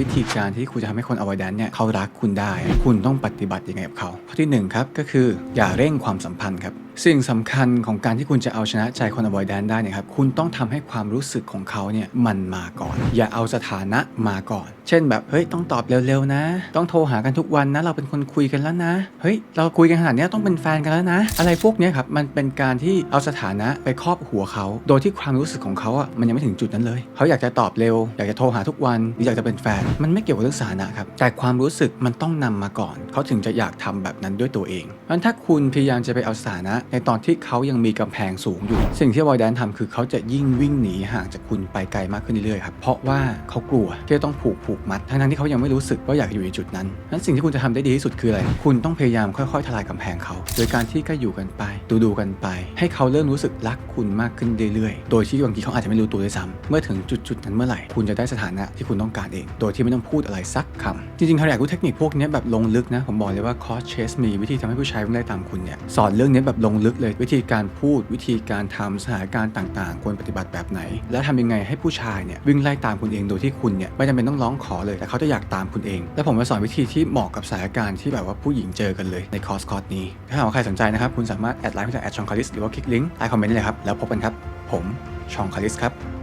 วิธีการที่คุณจะทำให้คน avoidant เนี่ยเขารักคุณได้ คุณต้องปฏิบัติยังไงกับเขาข้อที่หนึ่งครับก็คืออย่าเร่งความสัมพันธ์ครับสิ่งสำคัญของการที่คุณจะเอาชนะใจคน avoidant ได้เนี่ยครับคุณต้องทำให้ความรู้สึกของเขาเนี่ยมันมาก่อน อย่าเอาสถานะมาก่อน เช่นแบบเฮ้ยต้องตอบเร็วๆนะ ต้องโทรหากันทุกวันนะ เราเป็นคนคุยกันแล้วนะเฮ้ยเราคุยกันขนาดนี้ต้องเป็นแฟนกันแล้วนะ อะไรพวกนี้ครับมันเป็นการที่เอาสถานะไปครอบหัวเขา โดยที่ความรู้สึกของเขาอะมันยังไม่ถึงจุดนั้นเลย เขาอยากจะตอบเร็ว อยากจะโทรหาทุกวันหรืออยากจะเป็นแฟนมันไม่เกี่ยวกับเรื่องสถานะครับแต่ความรู้สึกมันต้องนำมาก่อน เขาถึงจะอยากทำแบบนั้นด้วยตัวเองเพราะฉะนั้นถ้าคุณพยายามจะไปเอาสถานะ ในตอนที่เขายังมีกำแพงสูงอยู่ สิ่งที่วอยแดนทำคือเขาจะยิ่งวิ่งหนีห่างจากคุณไปไกลมากขึ้นเรื่อยๆครับเพราะว่าเขากลัวที่จะต้องผูกผูกมัดทั้งๆที่เขายังไม่รู้สึกว่าอยากอยู่ในจุดนั้นนั้นสิ่งที่คุณจะทำได้ดีที่สุดคืออะไรคุณต้องพยายามค่อยๆทลายกำแพงเขา โดยการที่ก็อยู่กันไปดูดูๆกันไป ให้เขาเริ่มรู้สึกรักคุณมากขึ้นเรื่อยๆ โดยที่บางทีเขาอาจจะไม่รู้ตัวด้วยซ้ำเมื่อถึงจุดๆนั้นเมื่อไหร่คุณจะได้สถานะที่คุณต้องการเองโดยที่ไม่ต้องพูดอะไรสักคำจริงๆถ้าอยากรู้เทคนิคพวกนี้แบบลงลึกนะ ผมบอกเลยว่าคอร์สเชสมีวิธีทำให้ผู้ชายวิ่งไล่ตามคุณเนี่ยสอนเรื่องนี้แบบลงลึกเลย วิธีการพูดวิธีการทำสถานการณ์ต่างๆ ควรปฏิบัติแบบไหน และทำยังไงให้ผู้ชายเนี่ยวิ่งไล่ตามคุณเองโดยที่คุณเนี่ยไม่จำเป็นต้องร้องขอเลยแต่เขาจะอยากตามคุณเอง และผมจะสอนวิธีที่เหมาะกับสถานการณ์ที่แบบว่าผู้หญิงเจอกันเลยในคอร์สคอร์สนี้ถ้าหากใครสนใจนะครับคุณสามารถแอดไลน์ไปที่แอดชองคาริสหรือว่าคลิกลิงก์ใต้คอมเมนต์ได้เลยครับแล้วพบกันครับ ผมชองคาริสครับ